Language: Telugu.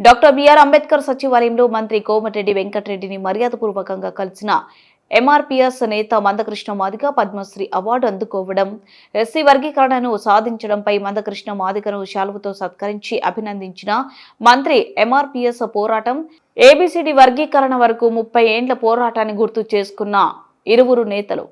డాక్టర్ బిఆర్ అంబేద్కర్ సచివాలయంలో మంత్రి కోమటిరెడ్డి వెంకటరెడ్డిని మర్యాదపూర్వకంగా కలిసిన ఎంఆర్పీఎస్ నేత మందకృష్ణ మాదిగ పద్మశ్రీ అవార్డు అందుకోవడం ఎస్సీ వర్గీకరణను సాధించడంపై మందకృష్ణ మాదిగను శాలువతో సత్కరించి అభినందించిన మంత్రి ఎంఆర్పీఎస్ పోరాటం ఏబిసిడి వర్గీకరణ వరకు ముప్పై ఏండ్ల పోరాటాన్ని గుర్తు చేసుకున్న ఇరువురు నేతలు.